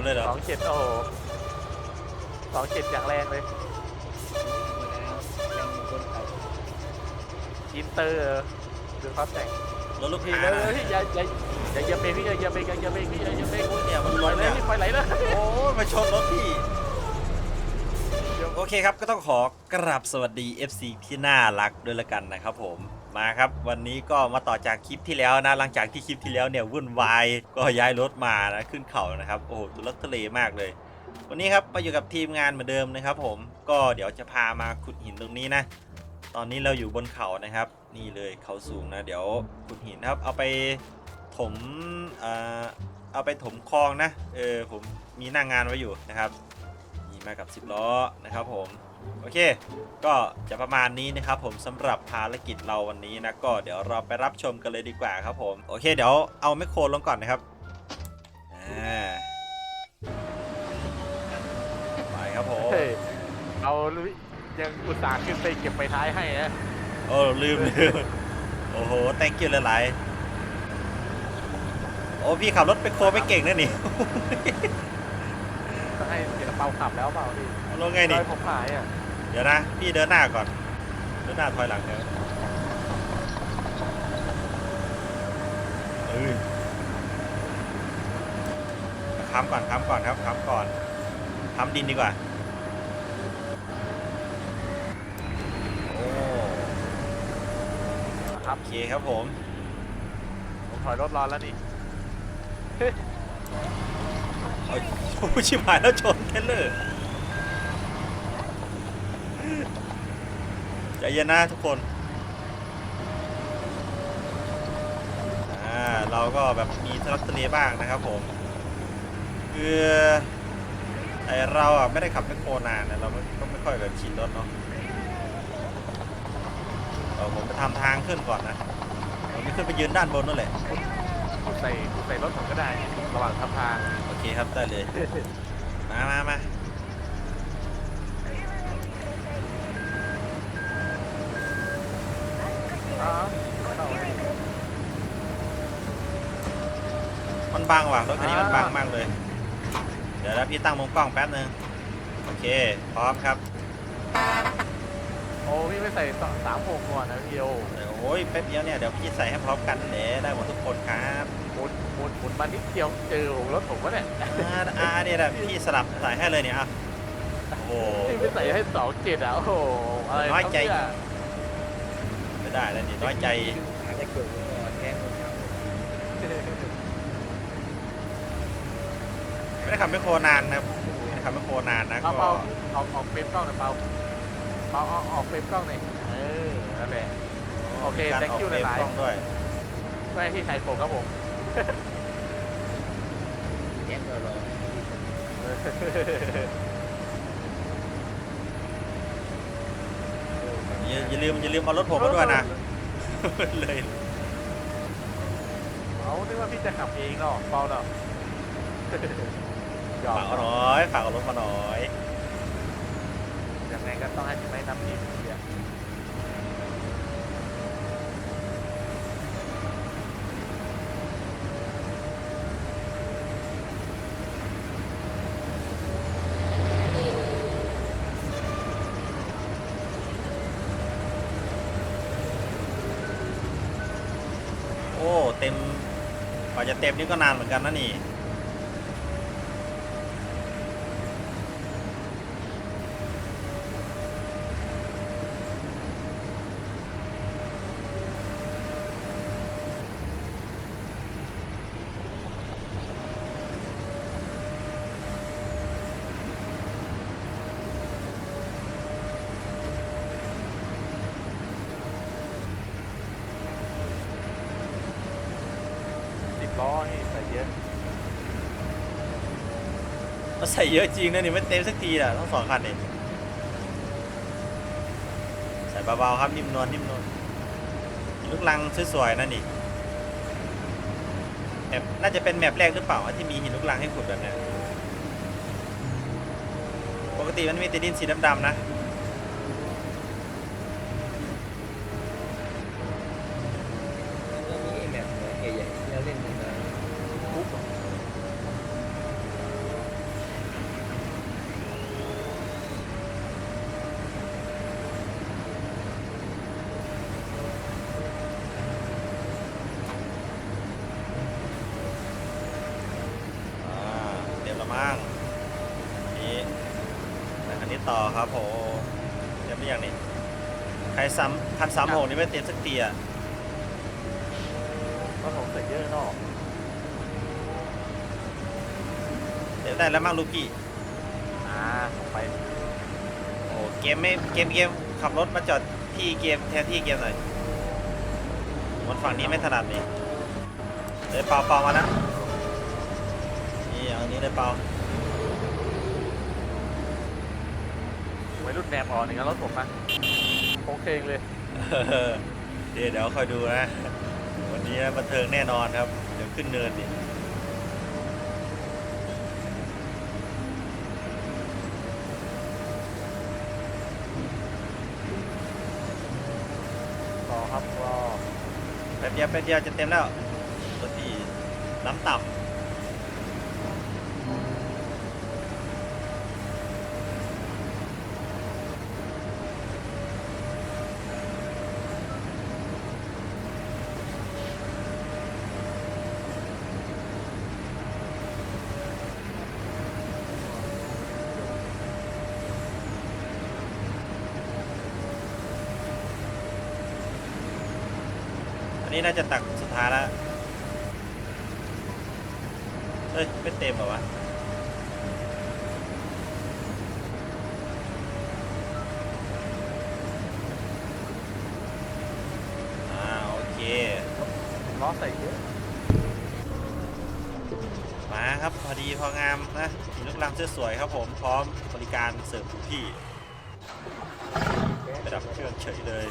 นเลยเหรอ สองเจ็ดโอ้โหสองเจ็ดอย่างแรงเลยแล้วยังมีคนขับอินเตอร์เออดูเขาแต่งรถลูกพี่ค้าเลยนะพี่อย่าอย่าอย่าอย่าเบรกพี่อย่าอย่าเบรกอย่าเบรกพี่อย่าอย่าเบรกโอ้ยเนี่ยมันปรล่อยถเลเนี่ยยพี่ปล่อยไหลเลยโอ้ยมาชนรถพี่ โอเคครับก็ต้องขอกราบสวัสดี FC ที่น่ารักด้วยละกันนะครับผม มาครับวันนี้ก็มาต่อจากคลิปที่แล้วนะหลังจากที่คลิปที่แล้วเนี่ยวุ่นวายก็ย้ายรถมานะขึ้นเขานะครับโอ้โหทุลักทุเลมากเลย วันนี้ครับมาอยู่กับทีมงานเหมือนเดิมนะครับ ผมก็เดี๋ยวจะพามาขุดหินตรงนี้นะ ตอนนี้เราอยู่บนเขานะครับ นี่เลยเขาสูงนะเดี๋ยวขุดหินครับเอาไปถมเอ่อเอาไปถมคลองนะเออผมมีหน้างงานไว้อยู่นะครับนี่มากับ10ล้อนะครับผม โอเค ก็จะประมาณนี้นะครับผมสำหรับภารกิจเราวันนี้นะก็เดี๋ยวเราไปรับชมกันเลยดีกว่าครับผม โอเค เดี๋ยวเอาแมคโครลงก่อนนะครับอ่าไปครับผมเฮ้ยเอายังอุตส่าห์ขึ้นไปเก็บไปท้ายให้นะโอ้ลืมลืมโอ้โห thank you หลายๆโอ้พี่ขับรถไปโคไม่เก่งนะนี่ต้อง ให้เสียเปาขับแล้วเปล่าพี่ลงไงนี่โดยผมหายอะเดี๋ยวนะ พี่เดินหน้าก่อน เดินหน้าถอยหลังเดี๋ยวเอ้ยค้ำก่อนค้ำก่อนครับค้ำก่อนค้ำดินดีกว่า โอ้ครับโอเคครับผม ผมถอยรถรอแล้วนี่ โอ้ชิบหายแล้วชนเทรลเลอร์ใจเย็นนะทุกคนอ่าเราก็แบบมีทะเลาะทะเลบ้างนะครับผม คือไอเราอะไม่ได้ขับแมคโครนานนะเราไม่ก็ไม่ค่อยแบบชินรถเนาะเอาผมไปทำทางขึ้นก่อนนะผมไม่ขึ้นไปยืนด้านบนนั่นแหละ ใส่คุณใส่รถผมก็ได้ ระหว่างทำทางโอเคครับได้เลย มามามาอ๋อมันบังว่ะรถคันนี้มันบังมากเลย เดี๋ยวแล้วพี่ตั้งมุมกล้องแป๊บนึงโอเค พร้อมครับ โอ้พี่ไม่ใส่สามหกก่อนนะพี่โอเดี๋ยว โอ้ยแป๊บเดียวเนี่ยเดี๋ยวพี่ใส่ให้พร้อมกันเดี๋ยวได้หมดทุกคนครับหมุนหมุนหมุนมานิดเดียวเจอรถผมก็เนี่ยอ่าอ่าเนี่ยแหละพี่สลับใส่ให้เลยเนี่ยอะโอ้โหพี่ไม่ใส่ให้สองเจ็ดอะโอ้โหอะไรน้อยใจ ครับไม่ได้แล้วนี่น้อยใจอาจจะเกิดก่อนแกล้งคนขับเนี่ยไม่ได้ขับไม่โครนานนะครับไม่ได้ขับไม่โครนานนะเอาก็เปาออกออกเฟรมกล้องหน่อยเปาเปาเอาออกเฟรมกล้องหน่อยเออนั่นแหละ โอเคมีการ thank ออก you เฟรมหลายๆกล้องด้วยไม่ให้ที่ใส่ผมครับผมแกล้งรออย่าอย่าลืมอย่าลืมเอารถผมมาด้วยนะ เลยเอานึกว่าพี่จะขับเองเนาะเปาเนาะหยอกฝากเอาหน่อยฝากเอารถมาหน่อยยังไงก็ต้องให้พี่ไม้นำทีมเชียร์ โอ้ เต็มกว่า จะเต็มนี่ก็นานเหมือนกันนะนี่ สิบล้อนี่ใส่เยอะ เรา ใส่เยอะจริงนะนี่ไม่เต็มสักทีอะต้องสองคันเองใส่เบาๆครับนิ่มนวลนิ่มนวลลูกลังสวยๆนั่นนี่แมปน่าจะเป็นแมปแรกหรือเปล่าที่มีหินลูกลังให้ขุดแบบนี้ปกติมันมีแต่ดินสีดำๆนะ แล้วมีแมปใหญ่ๆที่เราเล่นกันมา ปุ๊บ ละ มั้งนี่แต่คันนี้ต่อครับผมเต็มหรือยังนี่ใครซ้ำคันซ้ำหกนี่ไม่เต็มสักทีอะก็ผมใส่เยอะเนอกเต็มได้แล้วมั้งลูกพี่อ่าผมไปโอ้เกมไม่เกมเกมขับรถมาจอดที่เกมแทนที่เกมหน่อยมันฝั่งนี้ไม่ถนัดนี่เลยเปาเปามาแล้ว นี่เอาอันนี้เลยเปาวัยรุ่นแนบอ่อนอย่างนั้นรถผมนะโอเคงเลย เออเดี๋ยวเดี๋ยวคอยดูนะ วันนี้บันเทิงแน่นอนครับ เดี๋ยวขึ้นเนินดิรอครับรอแป๊บเดียวแป๊บเดียวจะเต็มแล้วตัวที่น้ำต่ำ อันนี้น่าจะตักสุดท้ายแล้วเอ้ยไม่เต็มเหรอวะอ่าโอเคล้อใส่เยอะมาครับพอดีพองามนะมีลูกลำสวยๆครับผมพร้อมบริการเสิร์ฟทุกที่ไปดับเครื่องเฉยเลย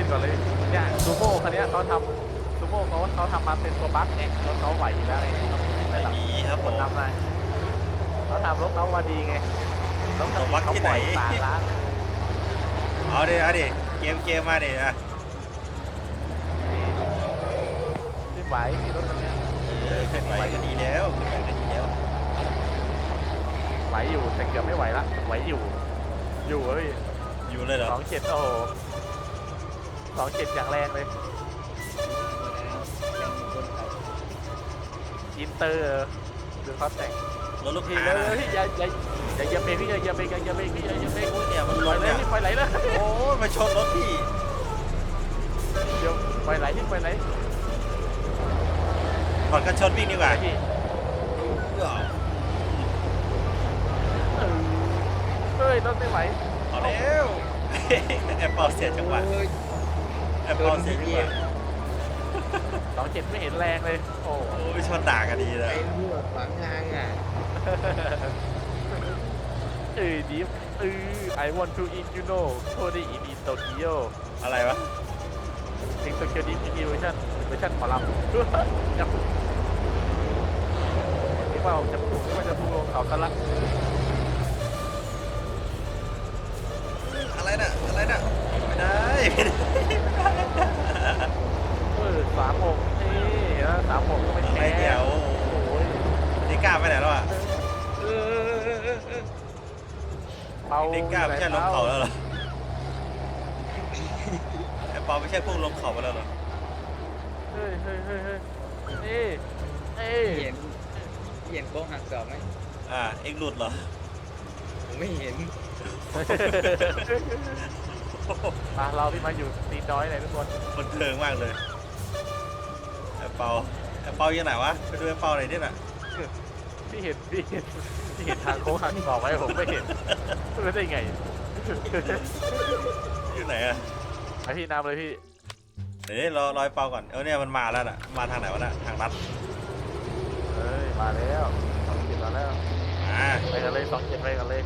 ขึ้นก่อนเลยเนี่ยซูโม่คันเนี้ยเขาทำซูโม่เขาเขาทำมาเป็นตัวบัคไงรถเขาไหวอยู่แล้วไงไม่หลับดีครับผคนมทำอะไรเขาทำรถเขามาดีไงรถตัวบัคที่ไหนเขาปล่อยสารล้างเอาดิเอาดิเกมเกมมาดิอะขึ้นไหวรถคันเนี้ยเออขึ้นไปก็ดีแล้วขึ้นไปก็ดีแล้วไหวอยู่แต่เกือบไม่ไหวละไหวอยู่ อยู่เฮ้ยอยู่เลยเหรอสองเจ็ดโอ้โห สองเจ็ดอย่างแรงเลยยังมีคนขับอินเตอร์ดูเขาแต่งรถลูกพี่ค้าเลยนะอย่าอย่าอย่าอย่าเบรกพี่อย่าอย่าเบรกอย่าอย่าเบรกพี่อย่าอย่าเบรกโอ้ยเนี่ยมันปลล่อยนเลเนี่ยยพี่ปล่อยไหลเลยโอ้ยมาชนรถพี่ เดี๋ยวปล่อยไหลพี่ปล่อยไหลผ่อนกันชนวิ่งดีกว่าพี่เออเออเฮ้ยรถไม่ไหว เอาแล้วแอปเปิลเสียจังหวะโอ้ย แอปเปิลเสียจังหวะสองเจ็ดไม่เห็นแรงเลย โอ้โอ้ยชนด่ากันดีเลไปยรั่วขวางทางอะเออดิฟเออ I want to eat you know โคดีอีดีโตเกียวอะไรวะเพลงโตเกียวดิฟมีเวอร์ชันเวอร์ชันหมอลำจับนี่ว่าจะพูดว่าจะพูดลงเขาตะลักอะ เปาเด็กก้าไม่ใช่ลงเขาแล้วเหรอไอ้ปอไม่ใช่พวกลงเขาไปแล้วเหรอเฮ้ยเฮ้ยเฮ้ยเฮ้ยนี่เอ้ยเห็นเห็นโค้งหักศอกไหมอ่าเอ็งหลุดเหรอผมไม่เห็นมาเราที่มาอยู่ตีน้อยเลยทุกคนมันเทิงมากเลยไอ้เปาไอ้เปาอยู่ไหนวะไปดูไอ้เปาหน่อยดิน่ะพี่เห็นพี่เห็นพี่เห็นทางโค้งหักศอกไว้ผมไม่เห็น ไม่ได้ไงอยู่ไหนอะไปพี่นำเลยพี่เดี๋ยวรอรอไอ้เปาก่อน เออเนี่ยมันมาแล้วน่ะ มาทางไหนวะน่ะ ทางลัดเฮ้ยมาแล้วสองเจ็ดมาแล้วอ่าไปกันเลยสองเจ็ดไปกันเลย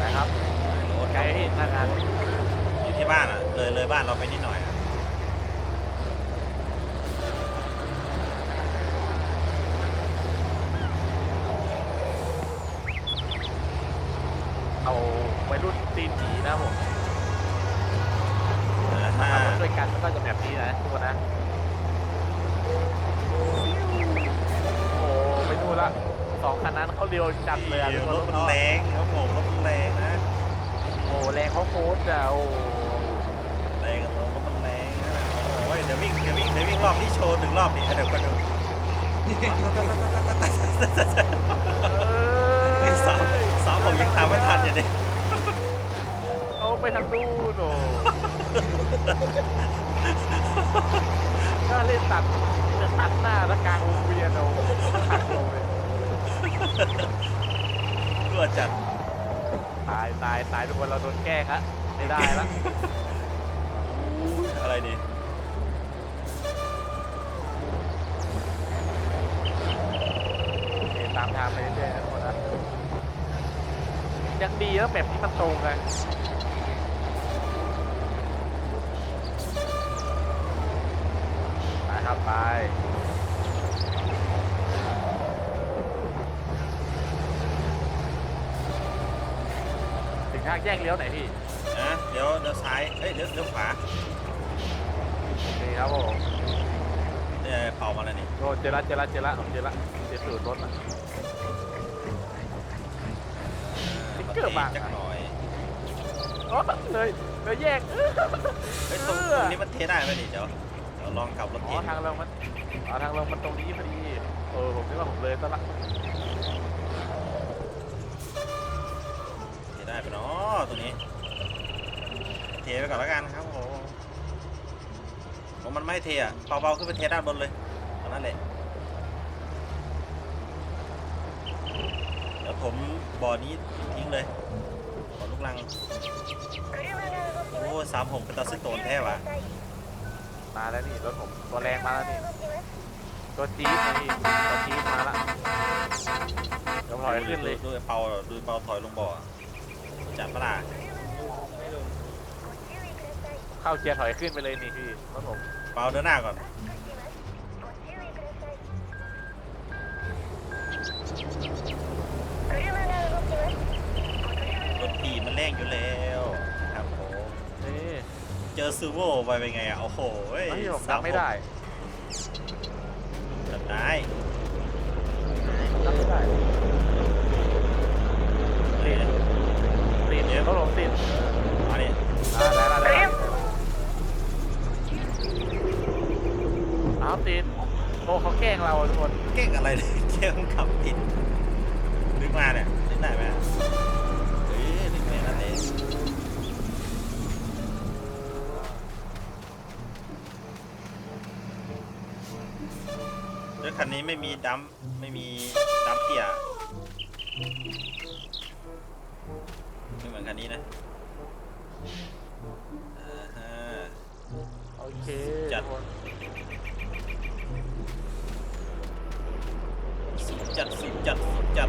นะครับโอ้ไกลพี่หน้างานอยู่ที่บ้านอะ เลยเลยบ้านเราไปนิดหน่อยอะ เอาวัย รุ่นตีนผีนะผมอ่าถ้าขับรถด้วยกันมันก็จะแบบนี้นะทุกคนนะโอ้ไปนู่นละสองคันนั้นเขาเร็วจัดเลยอะทุกคนรถมันแรงครับผมรถมันแรงนะโอ้แรงเขาโคตรอะโอ้แรงกับรถมันแรงนะโอ้ยเดี๋ยววิ่งเดี๋ยววิ่งเดี๋ยววิ่งรอบนี้โชว์หนึ่งรอบดิเดี๋ยวก็ดูเอ้ยสาวสาวผมยังตามไม่ทันอยู่ดิเอา ไปทางนู้นโอ้ก็เล่นตัดตัดหน้าแล้วกลางวงเวียนเอาหักลงเลยเพื่อจัดตายตายตายทุกคนเราโดนแกล้งละไม่ได้ละอะไรดีโอเคตามทางไปเรื่อยๆนะทุกคนนะยังดีแล้วแบบนี้มันตรงไงไป ครับไปถึงทางแยกเลี้ยวไหนพี่นะเดี๋ยวเดี๋ยวซ้ายเอ้ยเดี๋ยวเดี๋ยวขวานี่ครับผมเนี่ยเผามาแล้วนี่โอ้เจอละเจอละเจอละเจอละเจอสูตรรถละติ๊กเกอร์บาง จักหน่อยโอ้เลยเลยแยก เฮ้ยตรงตรงนี้มันเทได้ไหมนี่เดี๋ยวเดี๋ยว ลองขับรถอ๋เทอทางลงมันอ๋อทางลงมันตรงนี้พอดีเออผมนึกว่าผมเลยซะละเทได้ปะเนาะตรงนี้เทไปก่อนแล้วกันครับผมผมมันไม่ให้เทอะเบาๆขึ้นไปเทด้านบนเลยตอนนั้นแหละเดี๋ยวผมบ่อนี้ทิ้งเลยบ่อลูกลังโอ้สามผมเป็นตาซึโตนแท้วะ มาแล้วนี่รถผมตัวแรงมาแล้วนี่ตัวจี๊ดนะพี่ตัวจี๊ดมาละเดี๋ยวถอยขึ้นเลยดูดูเปาดูเปาถอยลงบ่อจัดปะล่ะไม่ลงเข้าเกียร์ถอยขึ้นไปเลยนี่พี่รถผมเปาเดินหน้าก่อนรถตีมันแรงอยู่แล้วครับผมนี่เจอซูโม่ไปเป็นไงอะ โอ้โหเฮ้ยเฮ้ยผมสาจำไม่ได้จำได้จำไม่ได้ติดติดรถผมติดมาดิอ่าได้ได้ได้อ้าวติดโอ้เขาแกล้งเราอะทุกคน เก่งอะไรเลยเก่งขับติด คันนี้ไม่มีดัมป์ไม่มีดัมป์เตี่ยไม่เหมือนคันนี้นะอ่าฮะ โอเคจัด ทุกคนสุดจัดสุดจัดสุดจัด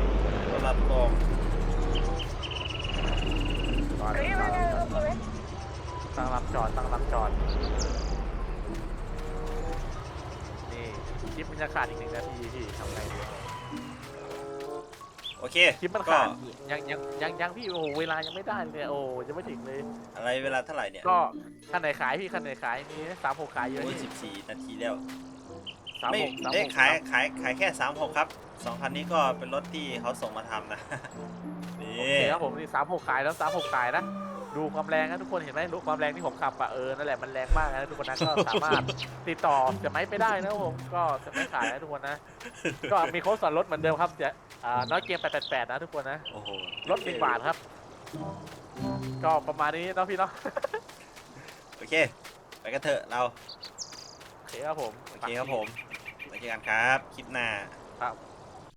ตลาดกองจอดตั้งรับจอดตั้งรับจอด จะขาดอีกหนึ่งนาทีพี่ทำไงดีโอเคคลิปมันก็ขาดยังยังยังยังพี่โอ้เวลายังไม่ได้เลยโอ้ยังไม่ถึงเลย อะไรเวลาเท่าไหร่เนี่ยก็คันไหนขายพี่คันไหนขายมีสามหกขายเยอะโอ้ยนี่สิบสี่นาทีแล้วสามไม่หกสามได้หกขายขายขายแค่สามหกครับสองคันนี้ก็เป็นรถที่เขาส่งมาทำนะโอนี่เคครับผมนี่สามหกขายแล้วสามหกขายนะ ดูความแรงนะทุกคนเห็นไหมรู้ความแรงที่ผมขับอะเออนั่นแหละมันแรงมากนะทุกคนนะก็สามารถติดต่อจะไม่ไปได้นะผมก็จะไม่ขายนะทุกคนนะ ก็มีโค้ดส่วนลดเหมือนเดิมครับจะอ่าน้อยเกม888นะทุกคนนะโอ้โหลดสิบบาทครับ ก็ประมาณนี้เนาะพี่เนาะโอเค ไปกันเถอะเราโอเคครับผมโอเคครับผมไว้เจอกันครับ คลิปหน้าครับ